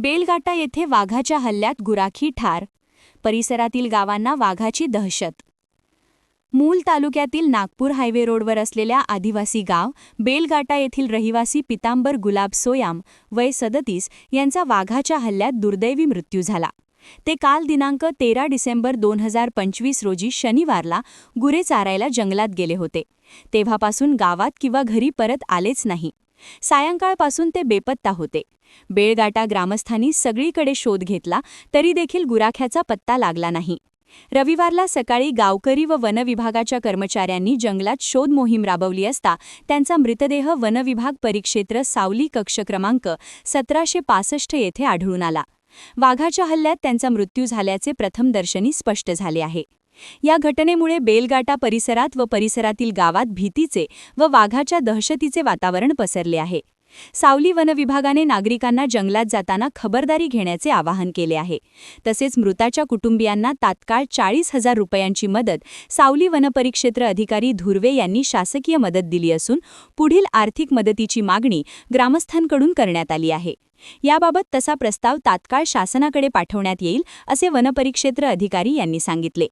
बेलगाटा येथे वाघाच्या हल्ल्यात गुराखी ठार परिसरातील गावांना वाघाची दहशत. मूल तालुक्यातील नागपूर हायवे रोडवर असलेल्या आदिवासी गाव बेलगाटा येथील रहिवासी पितांबर गुलाब सोयाम वय सदतीस यांचा वाघाच्या हल्ल्यात दुर्दैवी मृत्यू झाला. ते काल दिनांक तेरा डिसेंबर दोन हजार पंचवीस रोजी शनिवारला गुरे चारायला जंगलात गेले होते. तेव्हापासून गावात किंवा घरी परत आलेच नाही. सायंकाळपासून ते बेपत्ता होते. बेळगाटा ग्रामस्थांनी सगळीकडे शोध घेतला तरी देखील गुराख्याचा पत्ता लागला नाही. रविवारला सकाळी गावकरी व वनविभागाच्या कर्मचाऱ्यांनी जंगलात शोध मोहीम राबवली असता त्यांचा मृतदेह वनविभाग परिक्षेत्र सावली कक्ष क्रमांक सतराशे पासष्ट येथे आढळून आला. वाघाच्या हल्ल्यात त्यांचा मृत्यू झाल्याचे प्रथमदर्शनी स्पष्ट झाले आहे. या घटनेमुळे बेलगाटा परिसरात व परिसरातील गावात भीतीचे व वाघाच्या दहशतीचे वातावरण पसरले आहे. सावली वनविभागाने नागरिकांना जंगलात जाताना खबरदारी घेण्याचे आवाहन केले आहे. तसेच मृताच्या कुटुंबियांना तात्काळ चाळीस हजार रुपयांची मदत सावली वनपरिक्षेत्र अधिकारी धुर्वे यांनी शासकीय मदत दिली असून पुढील आर्थिक मदतीची मागणी ग्रामस्थांकडून करण्यात आली आहे. याबाबत तसा प्रस्ताव तात्काळ शासनाकडे पाठवण्यात येईल असे वनपरिक्षेत्र अधिकारी यांनी सांगितले.